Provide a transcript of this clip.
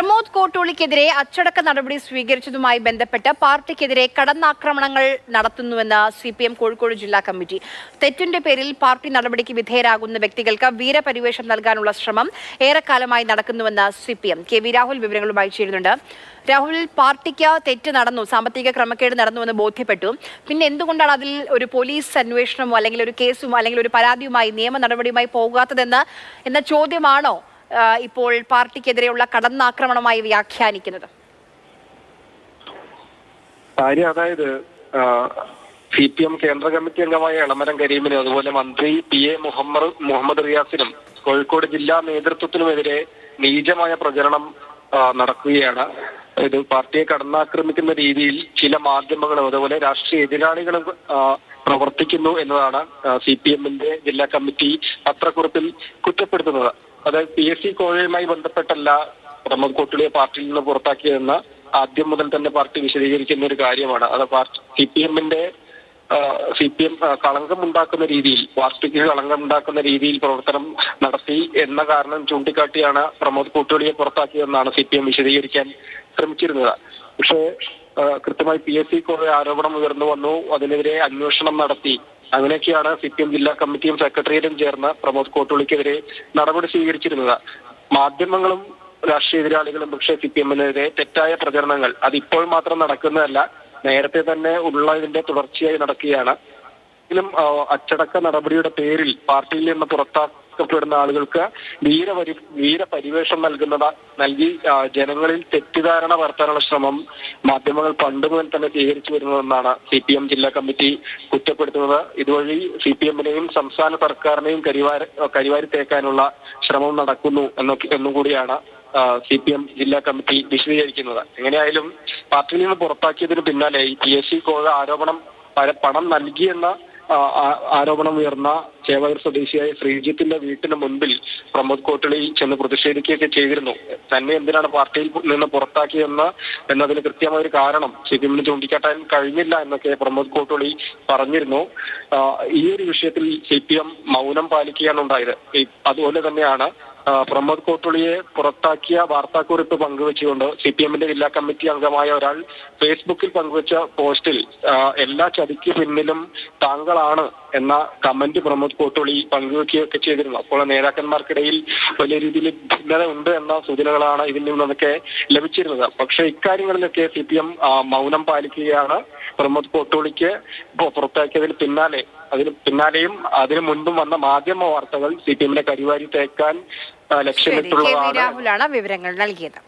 പ്രമോദ് കോട്ടൂളിക്കെതിരെ അച്ചടക്ക നടപടി സ്വീകരിച്ചതുമായി ബന്ധപ്പെട്ട് പാർട്ടിക്കെതിരെ കടന്നാക്രമണങ്ങൾ നടത്തുന്നുവെന്ന് സി പി എം കോഴിക്കോട് ജില്ലാ കമ്മിറ്റി. തെറ്റിന്റെ പേരിൽ പാർട്ടി നടപടിക്ക് വിധേയരാകുന്ന വ്യക്തികൾക്ക് വീരപരിവേഷം നൽകാനുള്ള ശ്രമം ഏറെക്കാലമായി നടക്കുന്നുവെന്ന് C P M K V Rahul വിവരങ്ങളുമായി ചേരുന്നുണ്ട്. രാഹുൽ പാർട്ടിക്ക് തെറ്റ് നടന്നു സാമ്പത്തിക ക്രമക്കേട് നടന്നു എന്ന് ബോധ്യപ്പെട്ടു. പിന്നെ എന്തുകൊണ്ടാണ് അതിൽ ഒരു പോലീസ് അന്വേഷണമോ അല്ലെങ്കിൽ ഒരു കേസും അല്ലെങ്കിൽ ഒരു പരാതിയുമായി നിയമ നടപടിയുമായി പോകാത്തതെന്ന് എന്ന ചോദ്യമാണോ ഇപ്പോൾ പാർട്ടിക്കെതിരെയുള്ള കടന്നാക്രമണമായി വ്യാഖ്യാനിക്കുന്നത്. കാര്യം അതായത് സി പി എം കേന്ദ്ര കമ്മിറ്റി അംഗമായ എളമരം കരീമിനും അതുപോലെ മന്ത്രി പി എ മുഹമ്മദ് മുഹമ്മദ് റിയാസിനും കോഴിക്കോട് ജില്ലാ നേതൃത്വത്തിനുമെതിരെ നീചമായ പ്രചരണം നടക്കുകയാണ്. ഇത് പാർട്ടിയെ കടന്നാക്രമിക്കുന്ന രീതിയിൽ ചില മാധ്യമങ്ങളും അതുപോലെ രാഷ്ട്രീയ എതിരാളികളും പ്രവർത്തിക്കുന്നു എന്നതാണ് സി പി എമ്മിന്റെ ജില്ലാ കമ്മിറ്റി പത്രക്കുറിപ്പിൽ കുറ്റപ്പെടുത്തുന്നത്. അതായത് പി എസ് സി കോഴയുമായി ബന്ധപ്പെട്ടല്ല പ്രമോദ് കോട്ടുളിയെ പാർട്ടിയിൽ നിന്ന് പുറത്താക്കിയതെന്ന് ആദ്യം മുതൽ തന്നെ പാർട്ടി വിശദീകരിക്കുന്ന ഒരു കാര്യമാണ്. അത് പാർട്ടി സി പി എമ്മിന്റെ സി പി എം കളങ്കം ഉണ്ടാക്കുന്ന രീതിയിൽ പാർട്ടിക്ക് കളങ്കം ഉണ്ടാക്കുന്ന രീതിയിൽ പ്രവർത്തനം നടത്തി എന്ന കാരണം ചൂണ്ടിക്കാട്ടിയാണ് പ്രമോദ് കൂട്ടുകളിയെ പുറത്താക്കിയതെന്നാണ് സി പി എം വിശദീകരിക്കാൻ ശ്രമിച്ചിരുന്നത്. പക്ഷേ കൃത്യമായി പി എസ് സി കുറെ ആരോപണം ഉയർന്നു വന്നു. അതിനെതിരെ അന്വേഷണം നടത്തി. അങ്ങനെയൊക്കെയാണ് സി പി എം ജില്ലാ കമ്മിറ്റിയും സെക്രട്ടേറിയറ്റും ചേർന്ന പ്രമോദ് കോട്ടുള്ളിക്കെതിരെ നടപടി സ്വീകരിച്ചിരുന്നത്. മാധ്യമങ്ങളും രാഷ്ട്രീയ എതിരാളികളും പക്ഷേ സി പി എമ്മിനെതിരെ തെറ്റായ പ്രചരണങ്ങൾ അത് ഇപ്പോൾ മാത്രം നടക്കുന്നതല്ല നേരത്തെ തന്നെ ഉള്ളതിന്റെ തുടർച്ചയായി നടക്കുകയാണ്. എങ്കിലും അച്ചടക്ക നടപടിയുടെ പേരിൽ പാർട്ടിയിൽ നിന്ന് പുറത്താക്കപ്പെടുന്ന ആളുകൾക്ക് വീരപരി വീരപരിവേഷം നൽകുന്നത് നൽകി ജനങ്ങളിൽ തെറ്റിദ്ധാരണ വരുത്താനുള്ള ശ്രമം മാധ്യമങ്ങൾ പണ്ട് മുതൽ തന്നെ സ്വീകരിച്ചു വരുന്നതെന്നാണ് സി പി എം ജില്ലാ കമ്മിറ്റി കുറ്റപ്പെടുത്തുന്നത്. ഇതുവഴി സി പി എമ്മിനെയും സംസ്ഥാന സർക്കാരിനെയും കരിവാര കരിവാരി തേക്കാനുള്ള ശ്രമം നടക്കുന്നു എന്നൊക്കെ എന്നും കൂടിയാണ് സി പി എം ജില്ലാ കമ്മിറ്റി വിശദീകരിക്കുന്നത്. എങ്ങനെയായാലും പാർട്ടിയിൽ നിന്ന് പുറത്താക്കിയതിന് പിന്നാലെ ഈ പി എസ് സി കോഴ ആരോപണം പണം നൽകിയെന്ന ആരോപണം ഉയർന്ന ചേവകർ സ്വദേശിയായ ശ്രീജിത്തിന്റെ വീട്ടിന് മുൻപിൽ പ്രമോദ് കോട്ടളി ചെന്ന് പ്രതിഷേധിക്കുകയൊക്കെ ചെയ്തിരുന്നു. തന്നെ എന്തിനാണ് പാർട്ടിയിൽ നിന്ന് പുറത്താക്കിയെന്ന് എന്നതിന് കൃത്യമായ ഒരു കാരണം സി പി എമ്മിന് ചൂണ്ടിക്കാട്ടാൻ കഴിഞ്ഞില്ല എന്നൊക്കെ പ്രമോദ് കോട്ടളി പറഞ്ഞിരുന്നു. ഈ ഒരു വിഷയത്തിൽ സി പി എം മൗനം പാലിക്കുകയാണ് ഉണ്ടായത്. അതുപോലെ തന്നെയാണ് പ്രമോദ് കോട്ടുളിയെ പുറത്താക്കിയ വാർത്താക്കുറിപ്പ് പങ്കുവെച്ചുകൊണ്ട് സി പി എമ്മിന്റെ ജില്ലാ കമ്മിറ്റി അംഗമായ ഒരാൾ ഫേസ്ബുക്കിൽ പങ്കുവച്ച പോസ്റ്റിൽ എല്ലാ ചതിക്ക് പിന്നിലും താങ്കളാണ് എന്ന കമന്റ് പ്രമോദ് കോട്ടോളി പങ്കുവെക്കുകയൊക്കെ ചെയ്തിരുന്നു. അപ്പോൾ നേതാക്കന്മാർക്കിടയിൽ വലിയ രീതിയിൽ ഭിന്നത ഉണ്ട് എന്ന സൂചനകളാണ് ഇതിൽ നിന്നൊക്കെ ലഭിച്ചിരുന്നത്. പക്ഷേ ഇക്കാര്യങ്ങളിലൊക്കെ സി പി എം മൗനം പാലിക്കുകയാണ് പ്രമോദ് കോട്ടോളിക്ക് പുറത്താക്കിയതിൽ പിന്നാലെ. അതിന് പിന്നാലെയും അതിനു മുൻപും വന്ന മാധ്യമ വാർത്തകൾ സി പി എമ്മിനെ കരിവാരി തേക്കാൻ ലക്ഷ്യമിട്ടുള്ളതാണ്. വിവരങ്ങൾ നൽകിയത്.